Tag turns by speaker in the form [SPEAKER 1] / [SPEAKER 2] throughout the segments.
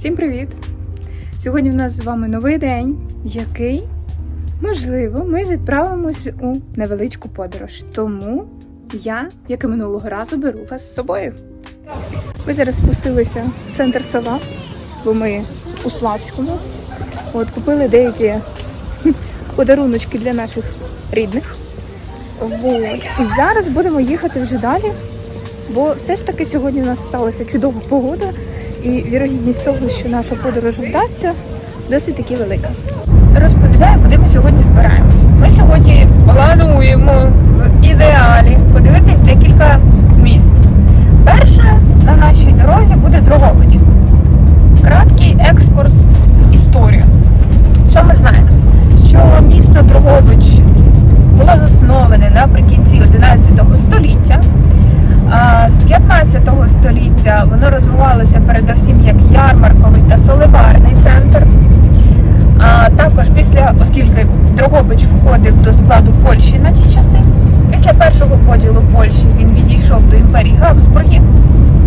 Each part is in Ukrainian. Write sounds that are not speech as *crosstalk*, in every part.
[SPEAKER 1] Всім привіт! Сьогодні в нас з вами новий день, який, можливо, ми відправимось у невеличку подорож. Тому я, як і минулого разу, беру вас з собою. Ми зараз спустилися в центр села, бо ми у Славському. От купили деякі *laughs* подаруночки для наших рідних. От. І зараз будемо їхати вже далі, бо все ж таки сьогодні у нас сталася чудова погода, і вірогідність того, що наша подорож вдасться, досить таки велика. Розповідаю, куди ми сьогодні збираємось. Ми сьогодні плануємо в ідеалі подивитись декілька міст. Перше на нашій дорозі буде Дрогобич. Краткий екскурс в історію. Що ми знаємо? Що місто Дрогобич до Габсбургів.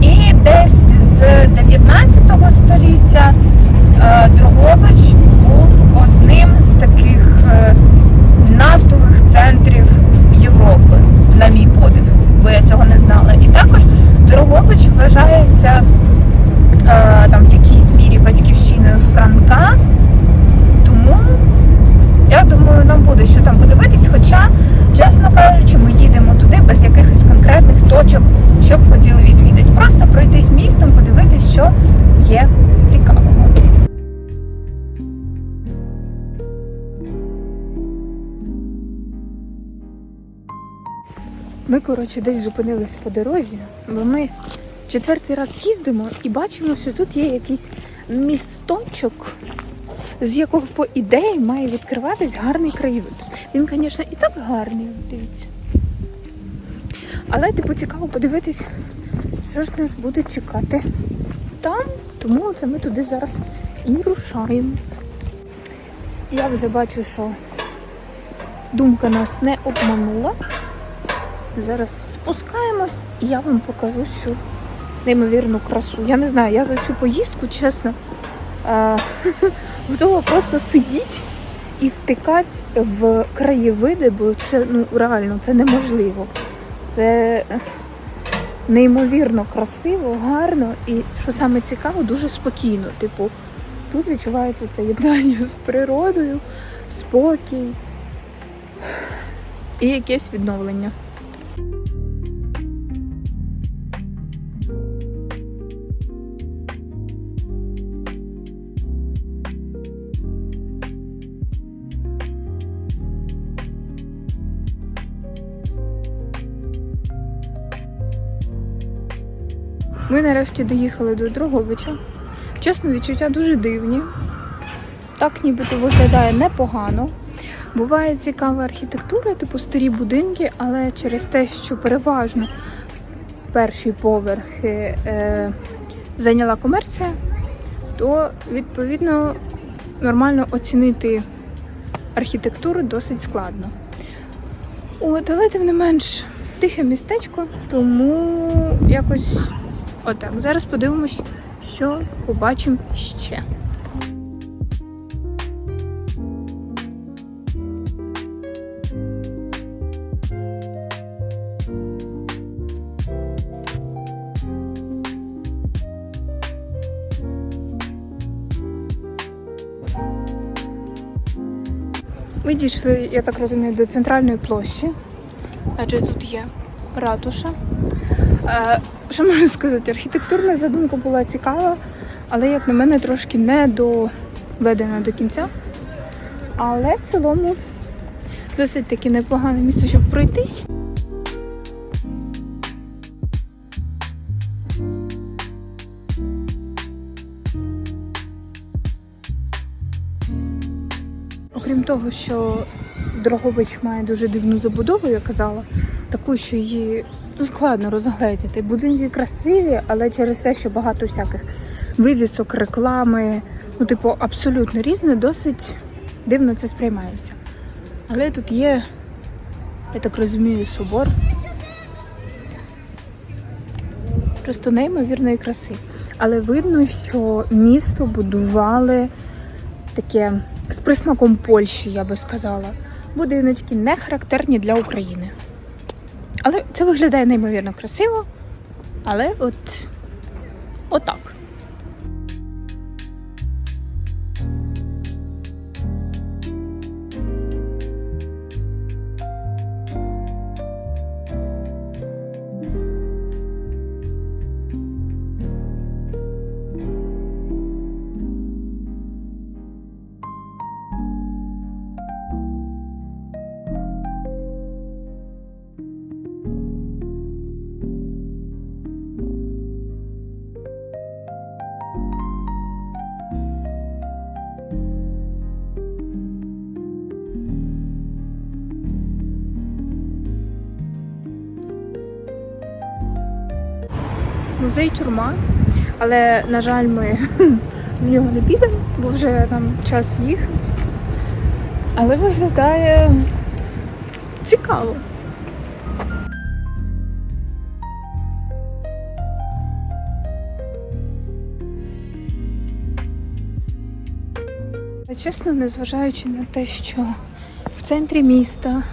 [SPEAKER 1] І десь з 19 століття е, Дрогобич був одним з таких е, нафтових центрів Європи, на мій подив, бо я цього не знала. І також Дрогобич вважається е, там в якійсь мірі батьківщиною Франка. Тому я думаю, нам буде що там подивитись. Хоча, чесно кажучи, їдемо туди без якихось конкретних точок, що б хотіли відвідати. Просто пройтись містом, подивитись, що є цікавого. Ми, коротше, десь зупинились по дорозі, бо ми четвертий раз їздимо і бачимо, що тут є якийсь місточок, з якого, по ідеї, має відкриватись гарний краєвид. Він, звісно, і так гарний, дивіться. Але типу цікаво подивитись, що ж нас буде чекати там. Тому це ми туди зараз і рушаємо. Я вже бачу, що думка нас не обманула. Зараз спускаємось і я вам покажу цю неймовірну красу. Я не знаю, я за цю поїздку, чесно, е, *laughs* готова просто сидіти і втикати в краєвиди, бо це ну реально це неможливо. Це неймовірно красиво, гарно і що саме цікаво, дуже спокійно. Типу, тут відчувається це єднання з природою, спокій і якесь відновлення. Ми нарешті доїхали до Дрогобича. Чесно, відчуття дуже дивні. Так нібито виглядає непогано. Буває цікава архітектура, типу старі будинки, але через те, що переважно перші поверхи е, зайняла комерція, то відповідно нормально оцінити архітектуру досить складно. От, але тим не менш тихе містечко, тому якось отак. Зараз подивимось, що побачимо ще. Ми дійшли, я так розумію, до центральної площі, адже тут є ратуша. Що можу сказати? Архітектурна задумка була цікава, але, як на мене, трошки не доведена до кінця. Але в цілому досить таки непогане місце, щоб пройтись. Окрім того, що Дрогобич має дуже дивну забудову, я казала, таку, що її ну, складно розгледіти. Будинки красиві, але через те, що багато всяких вивісок, реклами, ну, типу, абсолютно різне, досить дивно це сприймається. Але тут є, я так розумію, собор. Просто неймовірної краси.
[SPEAKER 2] але видно, що місто будували таке з присмаком Польщі, я би сказала. Будиночки не характерні для України. Але це виглядає неймовірно красиво. Але от отак. Музей тюрма. Але, на жаль, ми *laughs* в нього не підемо, бо вже там час їхати. Але виглядає цікаво. Чесно, незважаючи на те, що в центрі міста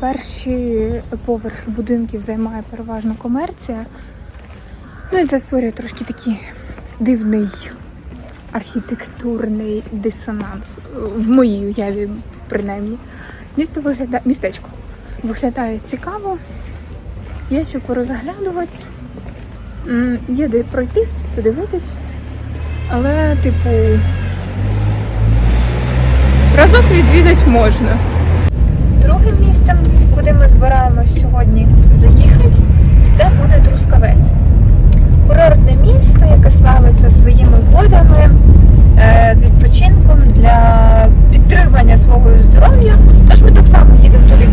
[SPEAKER 2] перші поверхи будинків займає переважно комерція, Ну і це створює трошки такий дивний архітектурний дисонанс в моїй уяві, принаймні. Місто виглядає містечко виглядає цікаво. Є що порозглядувати. Є де пройтись, подивитись. Але, типу, разок відвідати можна. Другим містом, куди ми збираємось сьогодні заїхати, це буде Трускавець курортне місто, яке славиться своїми водами, е, відпочинком для підтримання свого здоров'я. Тож ми так само їдемо туди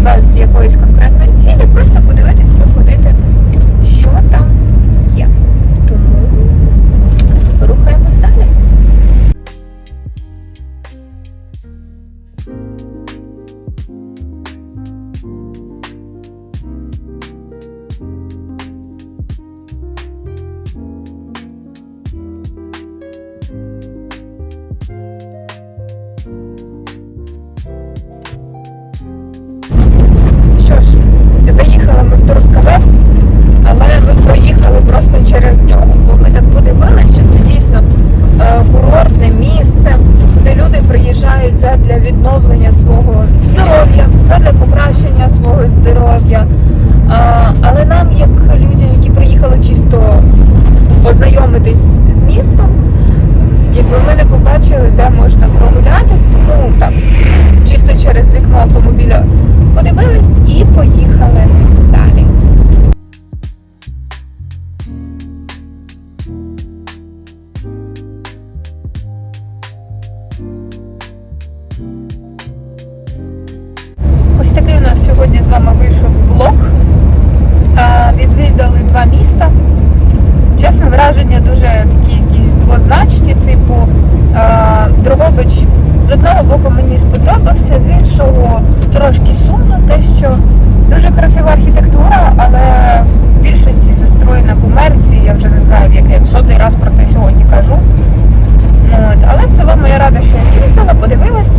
[SPEAKER 2] познайомитись з містом, якби ми не побачили, де можна прогулятись, тому так, чисто через вікно автомобіля подивились і поїхали далі. Ось такий у нас сьогодні з вами вийшов влог. Відвідали два міста. Враження дуже такі якісь двозначні, типу е, Дрогобич з одного боку мені сподобався, з іншого трошки сумно, те, що дуже красива архітектура, але в більшості застроєна комерції, я вже не знаю, в який в сотий раз про це сьогодні кажу. От, але в цілому я рада, що я з'їздила, подивилась.